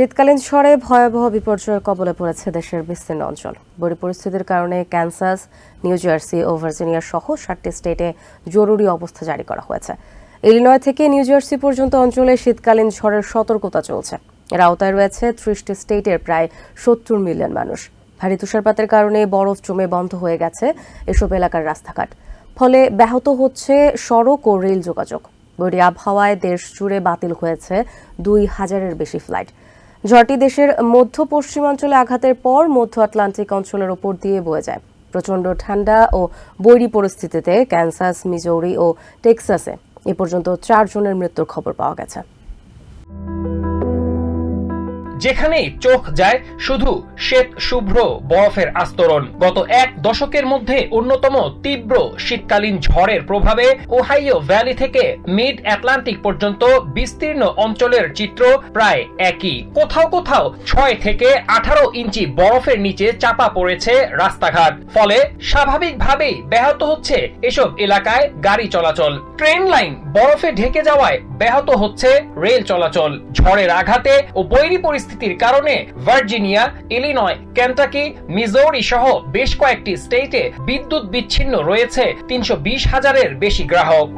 শীতকালীন ঝড়ে ভয়াবহ বিপর্যয়ের কবলে পড়েছে দেশের বিস্তীর্ণ অঞ্চল। বড়ি পরিস্থিতির কারণে ক্যান্সাস, নিউ জার্সি ও ভার্জিনিয়া সহ সাতটি স্টেটে জরুরি অবস্থা জারি করা হয়েছে। ইলিনয় থেকে নিউ জার্সি পর্যন্ত অঞ্চলে শীতকালীন ঝড়ের সতর্কতা চলছে। এর আওতায় রয়েছে ত্রিশটি স্টেটের প্রায় সত্তর মিলিয়ন মানুষ। ভারী তুষারপাতের কারণে বরফ জমে বন্ধ হয়ে গেছে এসব এলাকার রাস্তাঘাট। ফলে ব্যাহত হচ্ছে সড়ক ও রেল যোগাযোগ। বৈরী আবহাওয়ায় দেশ জুড়ে বাতিল হয়েছে দুই হাজারের বেশি ফ্লাইট। ঝড়টি দেশের মধ্য পশ্চিমাঞ্চলে আঘাতের পর মধ্য আটলান্টিক অঞ্চলের ওপর দিয়ে বয়ে যায়। প্রচণ্ড ঠান্ডা ও বৈরি পরিস্থিতিতে ক্যান্সাস মিজৌরি ও টেক্সাসে এ পর্যন্ত চারজনের মৃত্যুর খবর পাওয়া গেছে। যেখানেই চোখ যায়, শুধু শ্বেত শুভ্র বরফের আস্তরণ। গত এক দশকের মধ্যে অন্যতম তীব্র শীতকালীন ঝড়ের প্রভাবে ওহাইও ভ্যালি থেকে মিড অ্যাটলান্টিক পর্যন্ত বিস্তীর্ণ অঞ্চলের চিত্র প্রায় একই। কোথাও কোথাও ছয় থেকে আঠারো ইঞ্চি বরফের নিচে চাপা পড়েছে রাস্তাঘাট। ফলে স্বাভাবিকভাবেই ব্যাহত হচ্ছে এসব এলাকায় গাড়ি চলাচল। ট্রেন লাইন বরফে ঢেকে যাওয়ায় ব্যাহত হচ্ছে রেল চলাচল। ঝড়ের আঘাতে ও বৈরী পরিস্থিতির কারণে ভার্জিনিয়া, ইলিনয়, কেন্টাকি, মিজোরি সহ বেশ কয়েকটি স্টেটে বিদ্যুৎ বিচ্ছিন্ন রয়েছে তিনশো হাজারের বেশি গ্রাহক।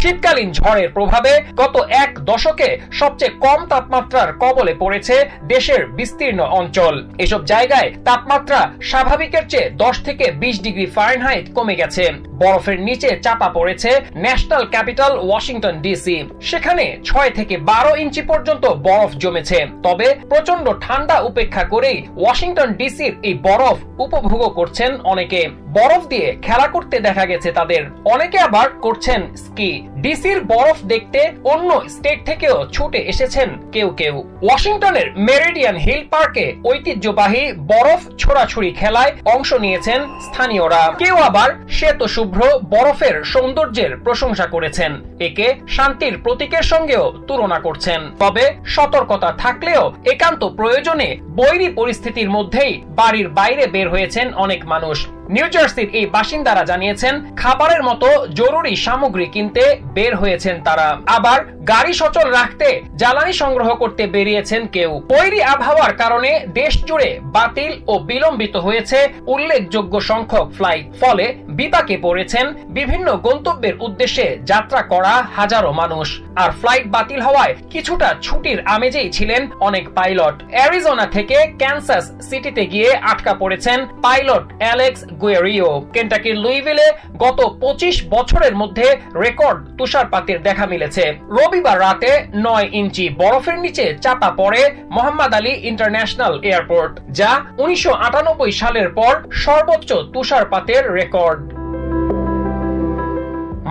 শীতকালীন ঝড়ের প্রভাবে গত এক দশকে সবচেয়ে কম তাপমাত্রার কবলে পড়েছে দেশের বিস্তীর্ণ অঞ্চল। এসব জায়গায় তাপমাত্রা স্বাভাবিকের চেয়ে দশ থেকে বিশ ডিগ্রি ফারেনহাইট কমে গেছে। বরফের নিচে চাপা পড়েছে ন্যাশনাল ক্যাপিটাল ওয়াশিংটন ডিসি। সেখানে ছয় থেকে বারো ইঞ্চি পর্যন্ত বরফ জমেছে। তবে প্রচণ্ড ঠান্ডা উপেক্ষা করেই ওয়াশিংটন ডিসির এই বরফ উপভোগ করছেন অনেকে। বরফ দিয়ে খেলা করতে দেখা গেছে তাদের। অনেকে আবার করছেন স্কি। ডিসির বরফ দেখতে অন্য স্টেট থেকেও ছুটে এসেছেন কেউ কেউ। ওয়াশিংটনের মেরিডিয়ান হিল পার্কে ঐতিহ্যবাহী বরফ ছোড়াছুড়ি খেলায় অংশ নিয়েছেন স্থানীয়রা। কেউ আবার শ্বেত শুভ্র বরফের সৌন্দর্যের প্রশংসা করেছেন। একে শান্তির প্রতীকের সঙ্গেও তুলনা করছেন। তবে সতর্কতা থাকলেও একান্ত প্রয়োজনে বৈরী পরিস্থিতির মধ্যেই বাড়ির বাইরে বের হয়েছেন অনেক মানুষ। নিউ জার্সির এই বাসিন্দারা জানিয়েছেন, খাবারের মতো জরুরি সামগ্রী কিনতে বের হয়েছেন তারা। আবার গাড়ি সচল রাখতে জ্বালানি সংগ্রহ করতে বেরিয়েছেন কেউ। বৈরী আবহাওয়ার কারণে দেশ জুড়ে বাতিল ও বিলম্বিত হয়েছে উল্লেখযোগ্য সংখ্যক ফ্লাইট। ফলে বিপাকে পড়েছেন বিভিন্ন গন্তব্যের উদ্দেশ্যে যাত্রা করা হাজারো মানুষ। আর ফ্লাইট বাতিল হওয়ায় কিছুটা ছুটির আমেজেই ছিলেন অনেক পাইলট। অ্যারিজোনা থেকে ক্যান্সাস সিটিতে গিয়ে আটকা পড়েছেন পাইলট অ্যালেক্স গুয়েরিও কেন্টাকির লুইভিলে গত পঁচিশ বছরের মধ্যে রেকর্ড তুষারপাতের দেখা মিলেছে। রবিবার রাতে নয় ইঞ্চি বরফের নিচে চাপা পড়ে মোহাম্মদ আলী ইন্টারন্যাশনাল এয়ারপোর্ট, যা উনিশশো আটানব্বই সালের পর সর্বোচ্চ তুষারপাতের record.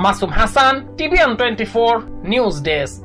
Masum Hasan TVN twenty four news desk